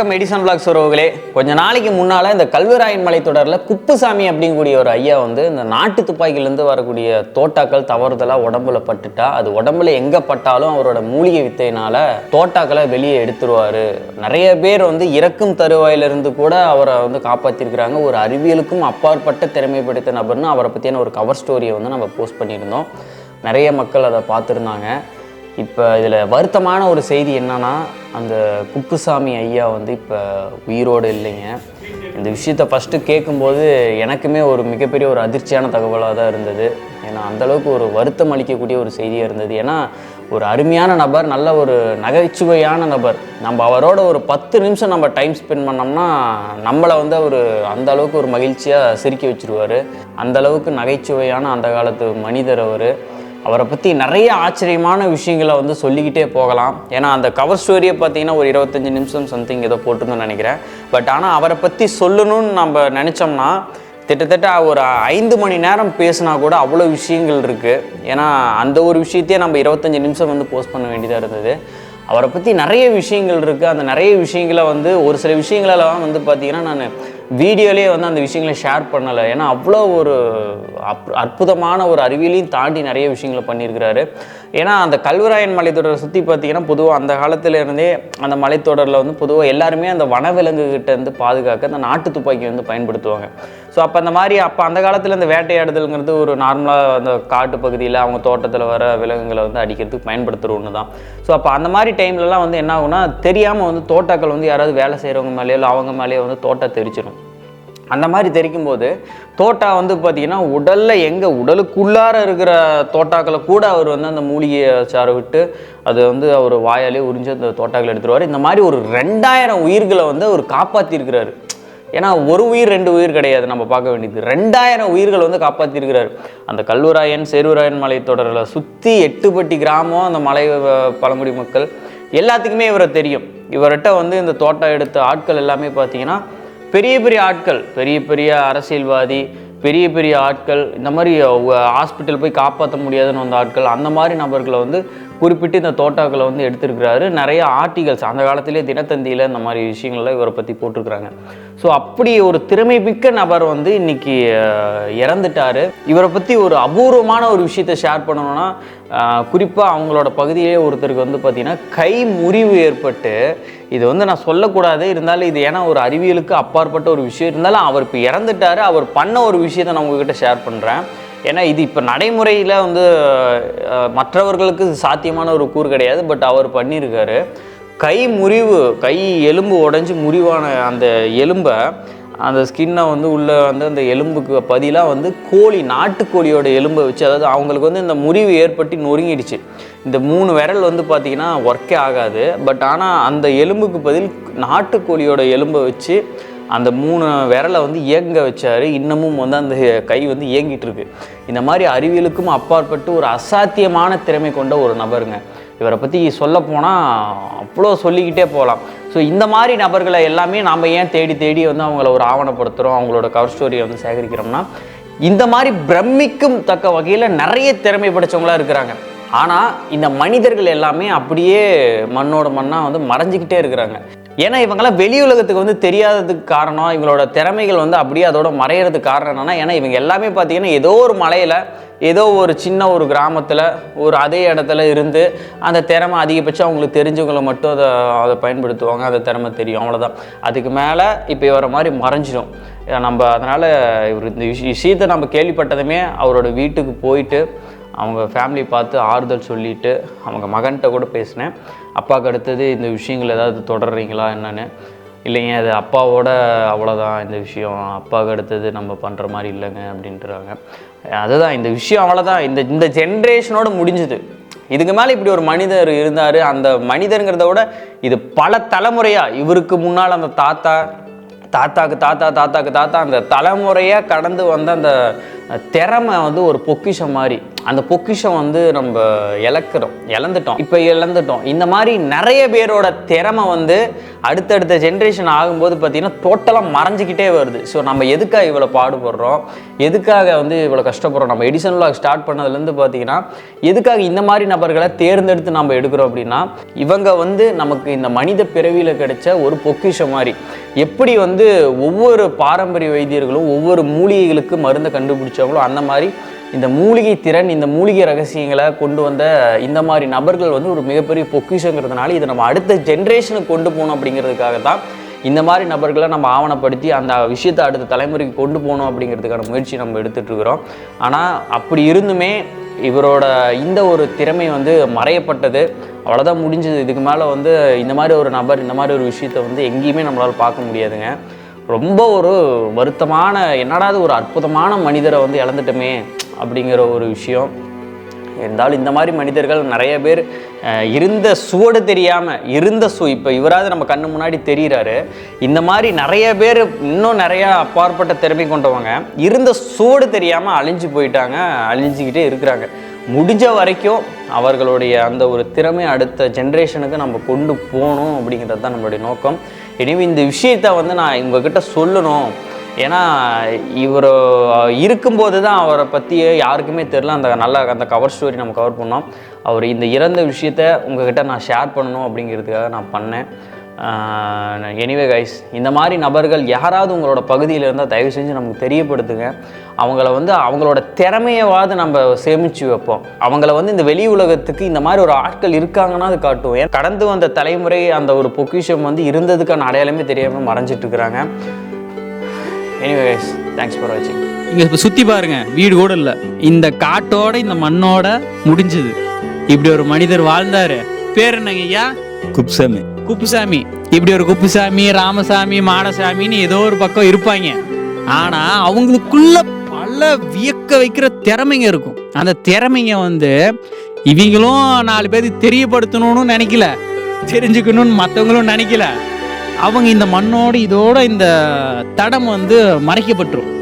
வணக்கம் medicine blocks உறவுகளே. கொஞ்ச நாளைக்கு முன்னால் இந்த கல்வராயன் மலை தொடரில் குப்புசாமி அப்படிங்கக்கூடிய ஒரு ஐயா வந்து இந்த நாட்டு துப்பாக்கியிலேருந்து வரக்கூடிய தோட்டாக்கள் தவறுதலாக உடம்புல பட்டுட்டா அது உடம்புல எங்கே பட்டாலும் அவரோட மூலிகை வித்தையினால தோட்டாக்களை வெளியே எடுத்துருவார். நிறைய பேர் வந்து இறக்கும் தருவாயிலிருந்து கூட அவரை வந்து காப்பாற்றிருக்கிறாங்க ஒரு அறிவியலுக்கும் அப்பாற்பட்ட திறமை படைத்த நபர்னு அவரை பற்றியான ஒரு கவர் ஸ்டோரியை வந்து நம்ம போஸ்ட் பண்ணியிருந்தோம். நிறைய மக்கள் அதை பார்த்துருந்தாங்க. இப்போ இதில் வருத்தமான ஒரு செய்தி என்னன்னா அந்த குப்புசாமி ஐயா வந்து இப்போ உயிரோடு இல்லைங்க. இந்த விஷயத்த ஃபஸ்ட்டு கேட்கும்போது எனக்குமே ஒரு மிகப்பெரிய ஒரு அதிர்ச்சியான தகவலாக தான் இருந்தது. ஏன்னா அந்தளவுக்கு ஒரு வருத்தம் அளிக்கக்கூடிய ஒரு செய்தியாக இருந்தது. ஏன்னா ஒரு அருமையான நபர் நல்ல ஒரு நகைச்சுவையான நபர். நம்ம அவரோட ஒரு பத்து நிமிஷம் நம்ம டைம் ஸ்பெண்ட் பண்ணோம்னா நம்மளை வந்து அவர் அந்த அளவுக்கு ஒரு மகிழ்ச்சியாக சிரிக்க வச்சிருவார். அந்த அளவுக்கு நகைச்சுவையான அந்த காலத்து மனிதர் அவர். அவரை பற்றி நிறைய ஆச்சரியமான விஷயங்களை வந்து சொல்லிக்கிட்டே போகலாம். ஏன்னா அந்த கவர் ஸ்டோரியை பார்த்தீங்கன்னா ஒரு இருபத்தஞ்சி நிமிஷம் சம்திங் ஏதோ போட்டிருந்தோம்னு நினைக்கிறேன். பட் ஆனால் அவரை பற்றி சொல்லணும்னு நம்ம நினச்சோம்னா கிட்டத்தட்ட ஒரு ஐந்து மணி நேரம் பேசினா கூட அவ்வளோ விஷயங்கள் இருக்குது ஏன்னா அந்த ஒரு விஷயத்தையே நம்ம இருபத்தஞ்சி நிமிஷம் வந்து போஸ்ட் பண்ண வேண்டியதாக இருந்தது. அவரை பற்றி நிறைய விஷயங்கள் இருக்குது அந்த நிறைய விஷயங்களை வந்து ஒரு சில விஷயங்களெல்லாம் வந்து பார்த்திங்கன்னா நான் வீடியோலேயே வந்து அந்த விஷயங்களை ஷேர் பண்ணலை. ஏன்னா அவ்வளோ ஒரு அப் அற்புதமான ஒரு அறிவியலையும் தாண்டி நிறைய விஷயங்களை பண்ணியிருக்கிறாரு. ஏன்னா அந்த கல்வராயன் மலைத்தொடரை சுற்றி பார்த்தீங்கன்னா பொதுவாக அந்த காலத்திலேருந்தே அந்த மலைத்தொடரில் வந்து பொதுவாக எல்லாருமே அந்த வனவிலங்குகிட்ட இருந்து பாதுகாக்க அந்த நாட்டு துப்பாக்கி வந்து பயன்படுத்துவாங்க. ஸோ அப்போ அந்த மாதிரி அப்போ அந்த காலத்தில் இந்த வேட்டையாடுதல்ங்கிறது ஒரு நார்மலாக அந்த காட்டு பகுதியில் அவங்க தோட்டத்தில் வர விலங்குகளை வந்து அடிக்கிறதுக்கு பயன்படுத்துகிற ஒன்று தான். ஸோ அப்போ அந்த மாதிரி டைம்லலாம் வந்து என்ன ஆகுனா தெரியாமல் வந்து தோட்டாக்கள் வந்து யாராவது வேலை செய்கிறவங்க மேலேயோ இல்லை அவங்க மேலேயோ வந்து தோட்டா தெரிச்சிடும் அந்த மாதிரி தெரிக்கும் போது தோட்டா வந்து பார்த்தீங்கன்னா உடலில் எங்கே உடலுக்குள்ளார இருக்கிற தோட்டாக்களை கூட அவர் வந்து அந்த மூலிகையை சாரை விட்டு அது வந்து அவர் வாயாலே உறிஞ்சு அந்த தோட்டாக்களை எடுத்துருவார். இந்த மாதிரி ஒரு ரெண்டாயிரம் உயிர்களை வந்து அவர் காப்பாற்றிருக்கிறாரு ஏன்னா ஒரு உயிர் ரெண்டு உயிர் கிடையாது. நம்ம பார்க்க வேண்டியது ரெண்டாயிரம் உயிர்கள் வந்து காப்பாற்றிருக்கிறார் அந்த கல்லூராயன் சேருராயன் மலை தொடரில் சுற்றி எட்டுப்பட்டி கிராமம் அந்த மலை பழங்குடி மக்கள் எல்லாத்துக்குமே இவரை தெரியும். இவர்கிட்ட வந்து இந்த தோட்டம் எடுத்த ஆட்கள் எல்லாமே பார்த்தீங்கன்னா பெரிய பெரிய ஆட்கள் பெரிய பெரிய அரசியல்வாதி பெரிய பெரிய ஆட்கள் இந்த மாதிரி ஹாஸ்பிட்டல் போய் காப்பாற்ற முடியாதுன்னு வந்த ஆட்கள் அந்த மாதிரி நபர்களை வந்து குறிப்பிட்டு இந்த தோட்டாக்களை வந்து எடுத்திருக்கிறாரு. நிறைய ஆர்டிகல்ஸ் அந்த காலத்திலே தினத்தந்தியில் இந்த மாதிரி விஷயங்கள்லாம் இவரை பற்றி போட்டிருக்கிறாங்க. ஸோ அப்படி ஒரு திறமை மிக்க நபர் வந்து இன்னைக்கு இறந்துட்டார் இறந்துட்டாரு. இவரை பற்றி ஒரு அபூர்வமான ஒரு விஷயத்தை ஷேர் பண்ணணும்னா குறிப்பாக அவங்களோட பகுதியிலே ஒருத்தருக்கு வந்து பார்த்திங்கன்னா கை முறிவு ஏற்பட்டு இது வந்து நான் சொல்லக்கூடாது இருந்தாலும் இது ஏன்னா ஒரு அறிவியலுக்கு அப்பாற்பட்ட ஒரு விஷயம். இருந்தாலும் அவர் இப்போ இறந்துட்டாரு. அவர் பண்ண ஒரு விஷயத்தை நான் உங்ககிட்ட ஷேர் பண்ணுறேன் ஏன்னா இது இப்போ நடைமுறையில் வந்து மற்றவர்களுக்கு சாத்தியமான ஒரு கூறு கிடையாது பட் அவர் பண்ணியிருக்காரு கை முறிவு கை எலும்பு உடஞ்சி முறிவான அந்த எலும்பை அந்த ஸ்கின்னை வந்து உள்ளே வந்து அந்த எலும்புக்கு பதிலாக வந்து கோழி நாட்டுக்கோழியோட எலும்பை வச்சு அதாவது அவங்களுக்கு வந்து இந்த முறிவு ஏற்பட்டு நொறுங்கிடுச்சு. இந்த மூணு விரல் வந்து பார்த்திங்கன்னா ஒர்க்கே ஆகாது. பட் ஆனால் அந்த எலும்புக்கு பதில் நாட்டுக்கோழியோட எலும்பை வச்சு அந்த மூணு விரலை வந்து இயங்க வச்சார். இன்னமும் வந்து அந்த கை வந்து இயங்கிட்டு இருக்கு. இந்த மாதிரி அறிவியலுக்கும் அப்பாற்பட்டு ஒரு அசாத்தியமான திறமை கொண்ட ஒரு நபருங்க. இவரை பற்றி சொல்லப்போனால் அவ்வளோ சொல்லிக்கிட்டே போகலாம். ஸோ இந்த மாதிரி நபர்களை எல்லாமே நாம் ஏன் தேடி தேடி வந்து அவங்கள ஒரு ஆவணப்படுத்துகிறோம் அவங்களோட கவர் ஸ்டோரியை வந்து சேகரிக்கிறோம்னா இந்த மாதிரி பிரமிக்கும் தக்க வகையில் நிறைய திறமை படைச்சவங்களா இருக்கிறாங்க. ஆனால் இந்த மனிதர்கள் எல்லாமே அப்படியே மண்ணோட மண்ணாக வந்து மறைஞ்சிக்கிட்டே இருக்கிறாங்க. ஏன்னா இவங்கெல்லாம் வெளி உலகத்துக்கு வந்து தெரியாததுக்கு காரணம் இவங்களோட திறமைகள் வந்து அப்படியே அதோட மறையிறதுக்கு காரணம் என்னன்னா ஏன்னா இவங்க எல்லாமே பார்த்தீங்கன்னா ஏதோ ஒரு மலையில் ஏதோ ஒரு சின்ன ஒரு கிராமத்தில் ஒரு அதே இடத்துல இருந்து அந்த திறமை அதிகபட்சம் அவங்களுக்கு தெரிஞ்சவங்களை மட்டும் அதை அதை பயன்படுத்துவாங்க அந்த திறமை தெரியும் அவ்வளோதான் அதுக்கு மேலே இப்போ இவரை மாதிரி மறைஞ்சிடும் நம்ம அதனால் இவர் இந்த விஷயத்தை நம்ம கேள்விப்பட்டதுமே அவரோட வீட்டுக்கு போயிட்டு அவங்க ஃபேமிலி பார்த்து ஆறுதல் சொல்லிட்டு அவங்க மகன்கிட்ட கூட பேசினேன். அப்பாவுக்கு அடுத்தது இந்த விஷயங்கள் ஏதாவது தொடர்றீங்களா என்னென்னு? இல்லைங்க அது அப்பாவோட அவ்வளோதான் இந்த விஷயம் அப்பாவுக்கு அடுத்தது நம்ம பண்ணுற மாதிரி இல்லைங்க அப்படின்றாங்க. அதுதான் இந்த விஷயம் அவ்வளோதான் இந்த இந்த ஜென்ரேஷனோட முடிஞ்சுது. இதுக்கு மேலே இப்படி ஒரு மனிதர் இருந்தார் அந்த மனிதருங்கிறத விட இது பல தலைமுறையாக இவருக்கு முன்னால் அந்த தாத்தா தாத்தாக்கு தாத்தா தாத்தாக்கு தாத்தா அந்த தலைமுறையாக கடந்து வந்த அந்த திறமை வந்து ஒரு பொக்கிஷம் மாதிரி. அந்த பொக்கிஷம் வந்து நம்ம இழக்கிறோம் இழந்துட்டோம். இப்போ இழந்துட்டோம். இந்த மாதிரி நிறைய பேரோட திறமை வந்து அடுத்தடுத்த ஜென்ரேஷன் ஆகும்போது பார்த்தீங்கன்னா டோட்டலாக மறைஞ்சிக்கிட்டே வருது. ஸோ நம்ம எதுக்காக இவ்வளோ பாடுபடுறோம்? எதுக்காக வந்து இவ்வளோ கஷ்டப்படுறோம்? நம்ம எடிசன் லாக் ஸ்டார்ட் பண்ணதுலேருந்து பார்த்தீங்கன்னா எதுக்காக இந்த மாதிரி நபர்களை தேர்ந்தெடுத்து நம்ம எடுக்கிறோம் அப்படின்னா இவங்க வந்து நமக்கு இந்த மனித பிறவியில் கிடைச்ச ஒரு பொக்கிஷம் மாதிரி. எப்படி வந்து ஒவ்வொரு பாரம்பரிய வைத்தியர்களும் ஒவ்வொரு மூலிகைகளுக்கு மருந்தை கண்டுபிடிச்சாங்களோ அந்த மாதிரி இந்த மூலிகை திறன் இந்த மூலிகை ரகசியங்களை கொண்டு வந்த இந்த மாதிரி நபர்கள் வந்து ஒரு மிகப்பெரிய பொக்கிஷங்கிறதுனால இதை நம்ம அடுத்த ஜென்ரேஷனுக்கு கொண்டு போகணும் அப்படிங்கிறதுக்காக தான் இந்த மாதிரி நபர்களை நம்ம ஆவணப்படுத்தி அந்த விஷயத்தை அடுத்த தலைமுறைக்கு கொண்டு போகணும் அப்படிங்கிறதுக்கான முயற்சி நம்ம எடுத்துகிட்டு இருக்கிறோம். ஆனால் அப்படி இருந்துமே இவரோட இந்த ஒரு திறமை வந்து மறையப்பட்டது. அவ்வளோதான் முடிஞ்சது. இதுக்கு மேலே வந்து இந்த மாதிரி ஒரு நபர் இந்த மாதிரி ஒரு விஷயத்தை வந்து எங்கேயுமே நம்மளால் பார்க்க முடியாதுங்க. ரொம்ப ஒரு வருத்தமான என்னடாது ஒரு அற்புதமான மனிதரை வந்து இழந்துட்டோமே அப்படிங்கிற ஒரு விஷயம். இருந்தாலும் இந்த மாதிரி மனிதர்கள் நிறைய பேர் இருந்த சுவடு தெரியாமல் இருந்த சு இப்போ இவராவது நம்ம கண்ணு முன்னாடி தெரிகிறாரு இந்த மாதிரி நிறைய பேர் இன்னும் நிறையா அப்பாற்பட்ட திறமை கொண்டவங்க இருந்த சுவடு தெரியாமல் அழிஞ்சு போயிட்டாங்க அழிஞ்சிக்கிட்டே இருக்கிறாங்க. முடிஞ்ச வரைக்கும் அவர்களுடைய அந்த ஒரு திறமை அடுத்த ஜென்ரேஷனுக்கு நம்ம கொண்டு போகணும் அப்படிங்கிறது தான் நம்மளுடைய நோக்கம். எனவே இந்த விஷயத்தை வந்து நான் உங்ககிட்ட சொல்லணும். ஏன்னா இவர் இருக்கும்போது தான் அவரை பற்றி யாருக்குமே தெரில அந்த நல்ல அந்த கவர் ஸ்டோரி நம்ம கவர் பண்ணோம். அவர் இந்த இறந்த விஷயத்த உங்ககிட்ட நான் ஷேர் பண்ணணும் அப்படிங்கிறதுக்காக நான் பண்ணேன். எனிவே கைஸ் இந்த மாதிரி நபர்கள் யாராவது உங்களோட பகுதியில் இருந்தால் தயவு செஞ்சு நமக்கு தெரியப்படுத்துங்க. அவங்கள வந்து அவங்களோட திறமையவாவது நம்ம சேமித்து வைப்போம். அவங்கள வந்து இந்த வெளி உலகத்துக்கு இந்த மாதிரி ஒரு ஆட்கள் இருக்காங்கன்னா அது காட்டுவோம் ஏன்? கடந்து வந்த தலைமுறை அந்த ஒரு பொக்கிஷம் வந்து இருந்ததுக்கான அடையாளமே தெரியாமல் மறைஞ்சிட்டு இருக்கிறாங்க. எனிவே கைஸ் தேங்க்ஸ் ஃபார் வாட்சிங் இங்க இப்ப சுத்தி பாருங்க வீடு கூட இல்ல. இந்த காட்டோட இந்த மண்ணோட முடிஞ்சது. இப்படி ஒரு மனிதர் வாழ்ந்தாரு. பேர் என்னங்க ஐயா? குப்சாமி. குப்புசாமி. இப்படி ஒரு குப்புசாமி ராமசாமி மாடசாமின்னு ஏதோ ஒரு பக்கம் இருப்பாங்க. ஆனால் அவங்களுக்குள்ள பல வியக்க வைக்கிற திறமைங்க இருக்கும். அந்த திறமைங்க வந்து இவங்களும் நாலு பேருக்கு தெரியப்படுத்தணும்னு நினைக்கல. தெரிஞ்சுக்கணும்னு மற்றவங்களும் நினைக்கல. அவங்க இந்த மண்ணோட இதோட இந்த தடம் வந்து மறைக்கப்பட்டுரும்.